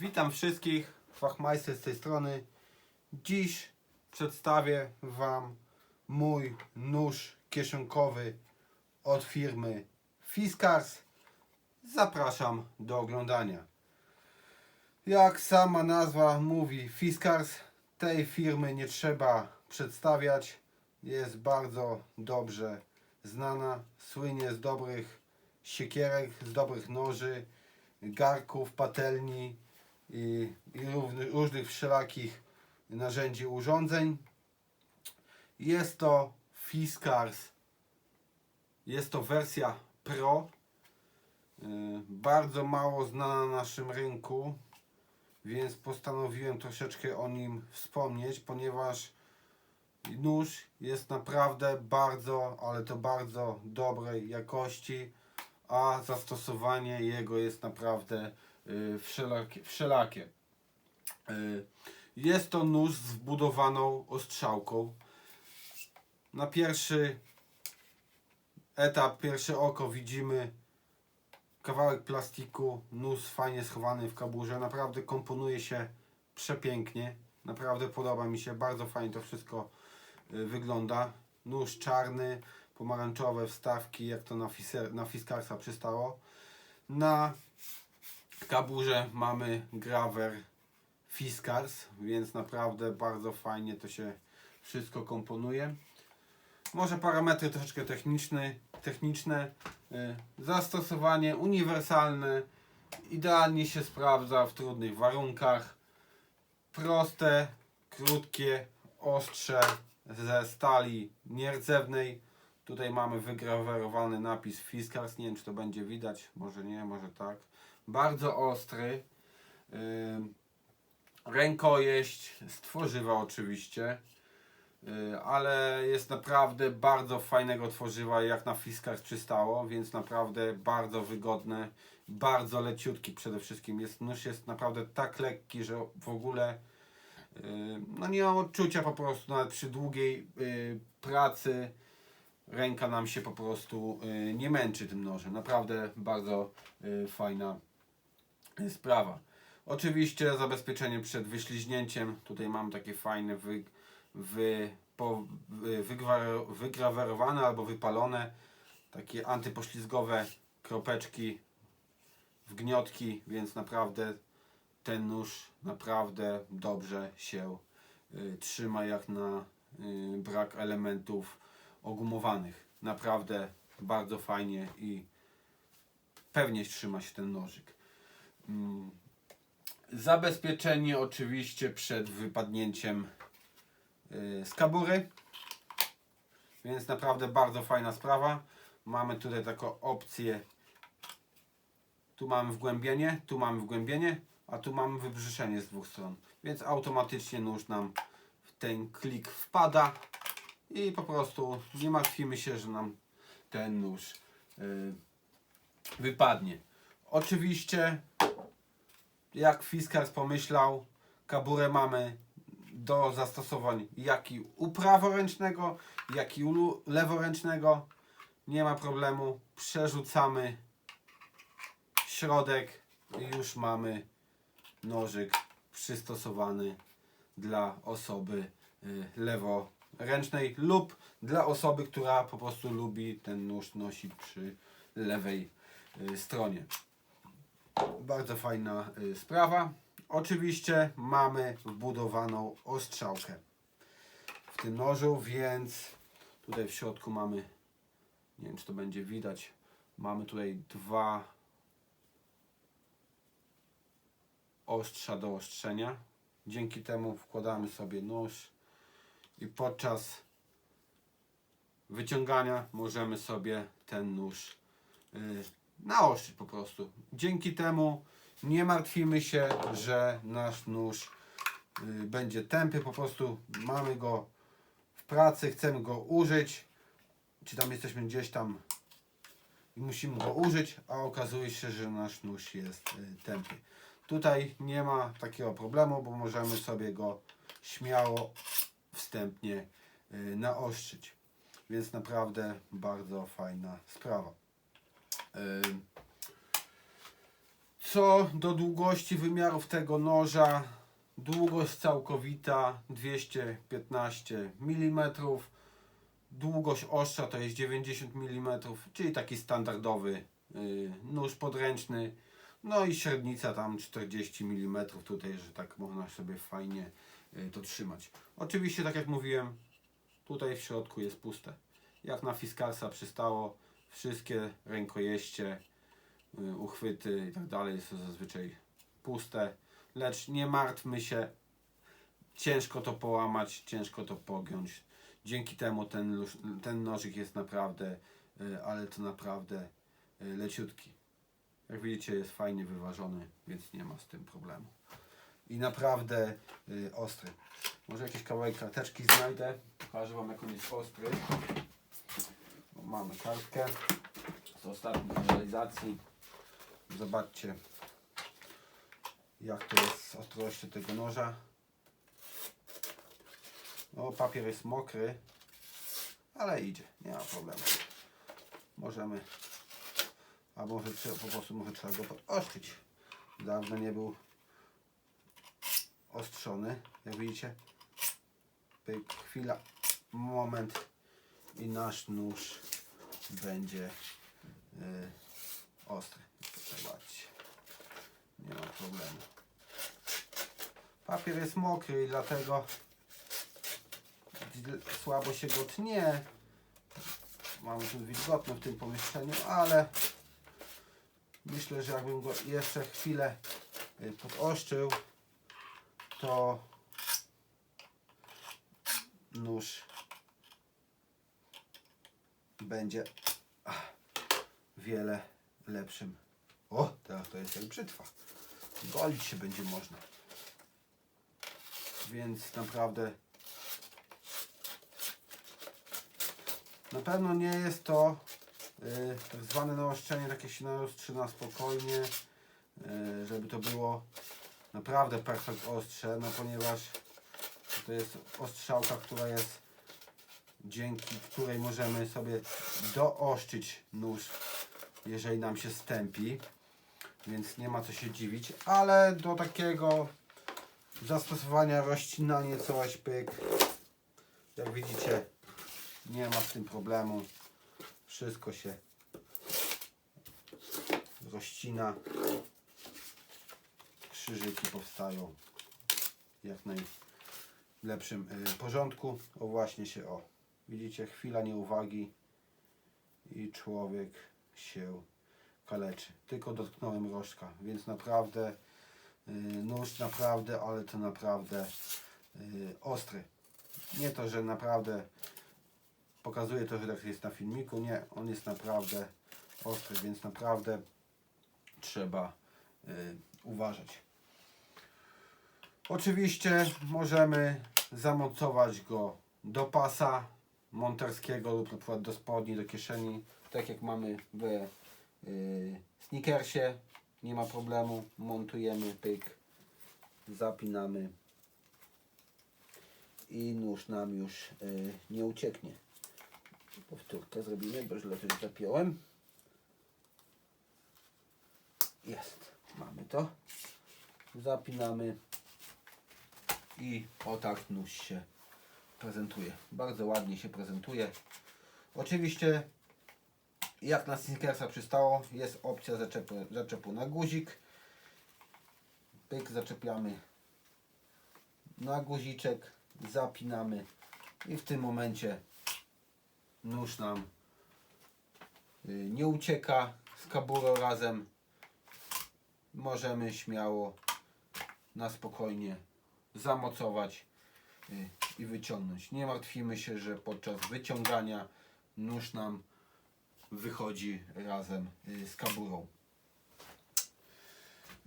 Witam wszystkich, Fachmeister z tej strony. Dziś przedstawię Wam mój nóż kieszonkowy od firmy Fiskars. Zapraszam do oglądania. Jak sama nazwa mówi Fiskars, tej firmy nie trzeba przedstawiać. Jest bardzo dobrze znana, słynie z dobrych siekierek, z dobrych noży, garków, patelni i, i równy- różnych wszelakich narzędzi, urządzeń. Jest to Fiskars. Jest to wersja Pro. Yy, Bardzo mało znana na naszym rynku, więc postanowiłem troszeczkę o nim wspomnieć, ponieważ nóż jest naprawdę bardzo, ale to bardzo dobrej jakości, a zastosowanie jego jest naprawdę y, wszelakie. wszelakie. Y, Jest to nóż z wbudowaną ostrzałką. Na pierwszy etap, pierwsze oko widzimy kawałek plastiku, nóż fajnie schowany w kaburze. Naprawdę komponuje się przepięknie. Naprawdę podoba mi się, bardzo fajnie to wszystko y, wygląda. Nóż czarny, pomarańczowe wstawki, jak to na, Fiser, na Fiskarsa przystało. Na kaburze mamy grawer Fiskars, więc naprawdę bardzo fajnie to się wszystko komponuje. Może parametry troszeczkę techniczne, techniczne. y, Zastosowanie uniwersalne, idealnie się sprawdza w trudnych warunkach. Proste, krótkie, ostrze ze stali nierdzewnej. Tutaj mamy wygrawerowany napis Fiskars. Nie wiem, czy to będzie widać. Może nie, może tak. Bardzo ostry. Rękojeść z tworzywa oczywiście. Yy, ale jest naprawdę bardzo fajnego tworzywa, jak na Fiskars przystało, więc naprawdę bardzo wygodne, bardzo leciutki przede wszystkim. Jest, nóż jest naprawdę tak lekki, że w ogóle yy, no nie mam odczucia po prostu, nawet przy długiej yy, pracy ręka nam się po prostu nie męczy tym nożem. Naprawdę bardzo fajna sprawa. Oczywiście zabezpieczenie przed wyśliźnięciem. Tutaj mam takie fajne wy, wy, po, wy, wygrawerowane albo wypalone takie antypoślizgowe kropeczki wgniotki, więc naprawdę ten nóż naprawdę dobrze się y, trzyma jak na y, brak elementów ogumowanych. Naprawdę bardzo fajnie i pewnie trzyma się ten nożyk. Mm. Zabezpieczenie oczywiście przed wypadnięciem y, z kabury. Więc naprawdę bardzo fajna sprawa. Mamy tutaj taką opcję. Tu mamy wgłębienie, tu mamy wgłębienie, a tu mamy wybrzyszenie z dwóch stron. Więc automatycznie nóż nam w ten klik wpada i po prostu nie martwimy się, że nam ten nóż y, wypadnie. Oczywiście jak Fiskars pomyślał, kaburę mamy do zastosowań jak i u praworęcznego, jak i u leworęcznego. Nie ma problemu. Przerzucamy środek i już mamy nożyk przystosowany dla osoby y, leworęcznej lub dla osoby, która po prostu lubi ten nóż nosić przy lewej y, stronie. Bardzo fajna y, sprawa. Oczywiście mamy wbudowaną ostrzałkę w tym nożu, więc tutaj w środku mamy, nie wiem czy to będzie widać, mamy tutaj dwa ostrza do ostrzenia. Dzięki temu wkładamy sobie nóż i podczas wyciągania możemy sobie ten nóż naostrzyć po prostu. Dzięki temu nie martwimy się, że nasz nóż y, będzie tępy, po prostu mamy go w pracy, chcemy go użyć, czy tam jesteśmy gdzieś tam i musimy go użyć, a okazuje się, że nasz nóż jest y, tępy. Tutaj nie ma takiego problemu, bo możemy sobie go śmiało wstępnie y, naostrzyć. Więc naprawdę bardzo fajna sprawa. Co do długości wymiarów tego noża, długość całkowita 215 mm, długość ostrza to jest 90 mm, czyli taki standardowy y, nóż podręczny. No i średnica tam 40 mm tutaj, że tak można sobie fajnie y, to trzymać. Oczywiście, tak jak mówiłem, tutaj w środku jest puste. Jak na Fiskarsa przystało, wszystkie rękojeście, y, uchwyty i tak dalej są zazwyczaj puste. Lecz nie martwmy się, ciężko to połamać, ciężko to pogiąć. Dzięki temu ten, ten nożyk jest naprawdę, y, ale to naprawdę y, leciutki. Jak widzicie jest fajnie wyważony, więc nie ma z tym problemu. I naprawdę ostry. Może jakiś kawałek karteczki znajdę. Pokażę Wam jak on jest ostry. Mamy kartkę z ostatnich realizacji. Zobaczcie jak to jest z ostrością tego noża. O, papier jest mokry, ale idzie, nie ma problemu. Możemy, a może po prostu może trzeba go ostrzyć. Dawno nie był ostrzony, jak widzicie. Chwila, moment i nasz nóż będzie y, ostry. Zobaczcie, nie ma problemu. Papier jest mokry i dlatego słabo się go tnie. Mamy tu wilgotno w tym pomieszczeniu, ale myślę, że jakbym go jeszcze chwilę y, podoszczył, to nóż będzie wiele lepszym. O, teraz to jest jak brzytwa. Golić się będzie można. Więc naprawdę na pewno nie jest to y, tak zwane naostrzenie, takie się naostrzy na spokojnie, y, żeby to było naprawdę perfekt ostrze, no ponieważ to jest ostrzałka, która jest dzięki której możemy sobie dooszczyć nóż, jeżeli nam się stępi, więc nie ma co się dziwić, ale do takiego zastosowania rozcinanie coś pyk, jak widzicie nie ma z tym problemu, wszystko się rozcina, krzyżyki powstają jak najlepszym y, porządku. O właśnie się o. Widzicie, chwila nieuwagi i człowiek się kaleczy. Tylko dotknąłem rożka, więc naprawdę y, nóż naprawdę, ale to naprawdę y, ostry. Nie to, że naprawdę pokazuje to, że tak jest na filmiku. Nie, on jest naprawdę ostry, więc naprawdę trzeba y, uważać. Oczywiście możemy zamontować go do pasa monterskiego lub na przykład do spodni, do kieszeni, tak jak mamy w y, sneakersie. Nie ma problemu, montujemy pyk, zapinamy i nóż nam już y, nie ucieknie. Powtórkę zrobimy, bo źle coś zapiąłem. Jest, mamy to. Zapinamy i o tak nóż się prezentuje. Bardzo ładnie się prezentuje. Oczywiście jak na Snickersa przystało jest opcja zaczepu, zaczepu na guzik. Pyk zaczepiamy na guziczek, zapinamy i w tym momencie nóż nam y, nie ucieka z kaburą razem. Możemy śmiało na spokojnie zamocować i wyciągnąć. Nie martwimy się, że podczas wyciągania nóż nam wychodzi razem y, z kaburą.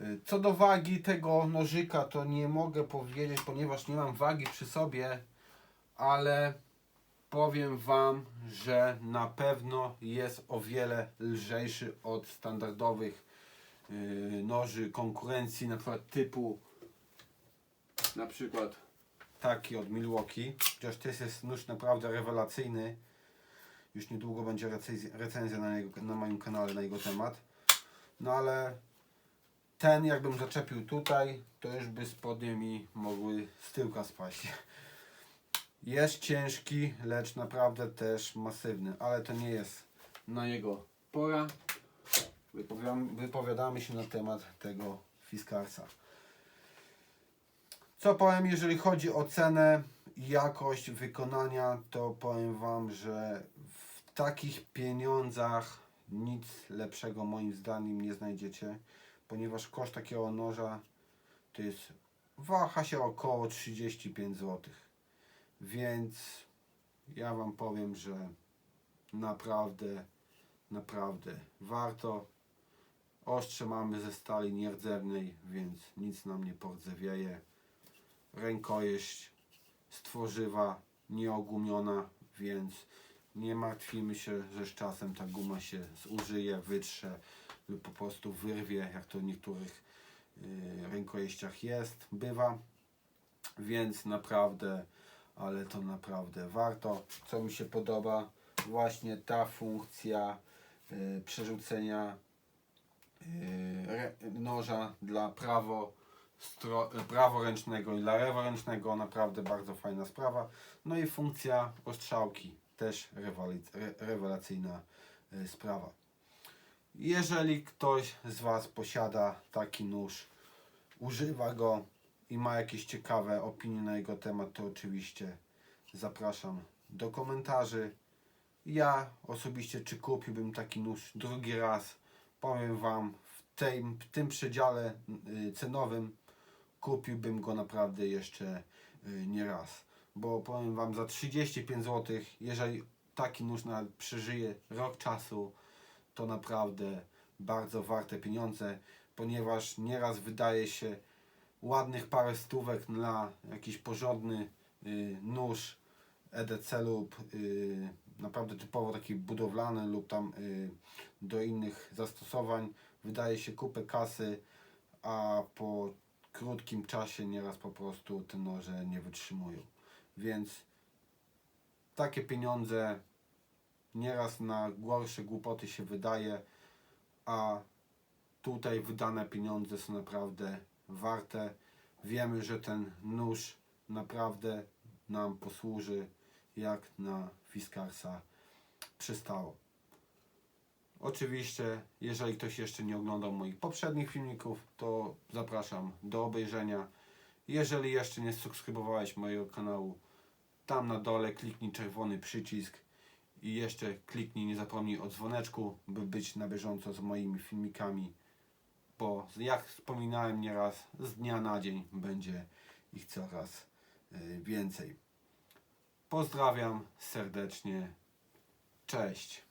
Y, Co do wagi tego nożyka, to nie mogę powiedzieć, ponieważ nie mam wagi przy sobie, ale powiem Wam, że na pewno jest o wiele lżejszy od standardowych y, noży konkurencji, na przykład typu na przykład taki od Milwaukee, chociaż to jest nóż naprawdę rewelacyjny. Już niedługo będzie recenzja, recenzja na, jego, na moim kanale na jego temat. No ale ten jakbym zaczepił tutaj, to już by spodnie mi mogły z tyłka spaść. Jest ciężki, lecz naprawdę też masywny, ale to nie jest na jego pora. Wypowiadamy, się na temat tego Fiskarsa. Co powiem, jeżeli chodzi o cenę jakość wykonania, to powiem Wam, że w takich pieniądzach nic lepszego moim zdaniem nie znajdziecie, ponieważ koszt takiego noża to jest, waha się około 35 zł. Więc ja Wam powiem, że naprawdę, naprawdę warto. Ostrze mamy ze stali nierdzewnej, więc nic nam nie pordzewieje. Rękojeść z tworzywa nieogumiona, więc nie martwimy się, że z czasem ta guma się zużyje, wytrze lub po prostu wyrwie, jak to w niektórych y, rękojeściach jest, bywa. Więc naprawdę, ale to naprawdę warto. Co mi się podoba, właśnie ta funkcja y, przerzucenia y, noża dla prawo praworęcznego i dla leworęcznego naprawdę bardzo fajna sprawa. No i funkcja ostrzałki też rewelacyjna y, sprawa. Jeżeli ktoś z Was posiada taki nóż, używa go i ma jakieś ciekawe opinie na jego temat, to oczywiście zapraszam do komentarzy. Ja osobiście, czy kupiłbym taki nóż drugi raz, powiem Wam, w tym, w tym przedziale y, cenowym kupiłbym go naprawdę jeszcze y, nie raz. Bo powiem Wam, za 35 zł, jeżeli taki nóż przeżyje rok czasu, to naprawdę bardzo warte pieniądze, ponieważ nieraz wydaje się ładnych parę stówek na jakiś porządny y, nóż EDC lub y, naprawdę typowo taki budowlany lub tam y, do innych zastosowań wydaje się kupę kasy, a po krótkim czasie nieraz po prostu te noże nie wytrzymują. Więc takie pieniądze nieraz na gorsze głupoty się wydaje, a tutaj wydane pieniądze są naprawdę warte. Wiemy, że ten nóż naprawdę nam posłuży jak na Fiskarsa przystało. Oczywiście, jeżeli ktoś jeszcze nie oglądał moich poprzednich filmików, to zapraszam do obejrzenia. Jeżeli jeszcze nie subskrybowałeś mojego kanału, tam na dole kliknij czerwony przycisk i jeszcze kliknij, nie zapomnij o dzwoneczku, by być na bieżąco z moimi filmikami, bo jak wspominałem nieraz, z dnia na dzień będzie ich coraz y, więcej. Pozdrawiam serdecznie. Cześć.